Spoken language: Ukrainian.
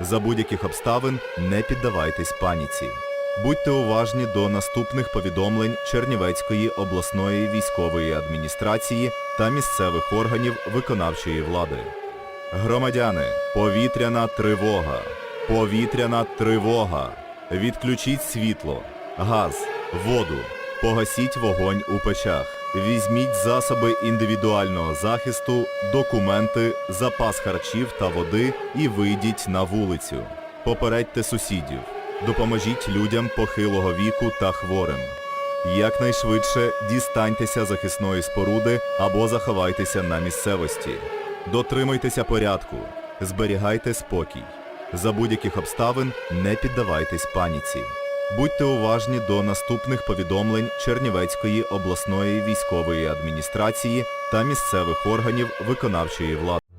За будь-яких обставин не піддавайтесь паніці. Будьте уважні до наступних повідомлень Чернівецької обласної військової адміністрації та місцевих органів виконавчої влади. Громадяни, повітряна тривога. Повітряна тривога. Відключіть світло, газ, воду. Погасіть вогонь у печах. Візьміть засоби індивідуального захисту, документи, запас харчів та води і вийдіть на вулицю. Попередьте сусідів. Допоможіть людям похилого віку та хворим. Якнайшвидше дістаньтеся захисної споруди або заховайтеся на місцевості. Дотримуйтеся порядку, зберігайте спокій. За будь-яких обставин не піддавайтесь паніці. Будьте уважні до наступних повідомлень Чернівецької обласної військової адміністрації та місцевих органів виконавчої влади.